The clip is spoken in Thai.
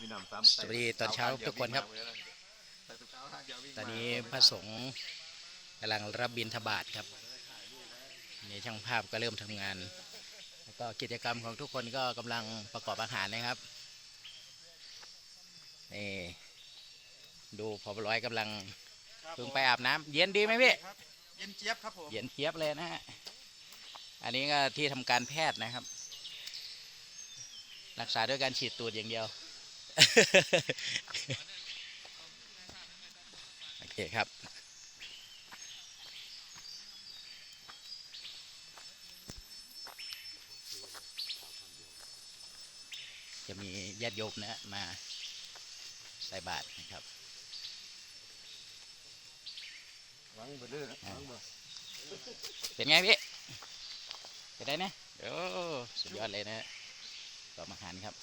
มีน้ำซ้ำสวัสดีตอนเช้าทุกคนครับ ตอนนี้พระสงฆ์กำลังรับบิณฑบาตครับนี่ช่างภาพก็เริ่มทำงาน แล้วก็กิจกรรมของทุกคนก็กำลังประกอบอาหารนะครับนี่ดูพอร้อยกำลังเพิ่งไปอาบน้ำเย็นดีไหมพี่ครับเย็นเจี๊ยบครับผมเย็นเจี๊ยบเลยนะฮะอันนี้ก็ที่ทำการแพทย์นะครับ รักษาด้วยการฉีดตูดอย่างเดียว โอเคครับจะมีญาติโยมนะฮะมาใส่บาตรนะครับวางไปเรื่อยนะวางไปเป็นไงพี่เป็นไงเนี่ยโอ้สุดยอดเลยนะฮะต่อมาหารครับ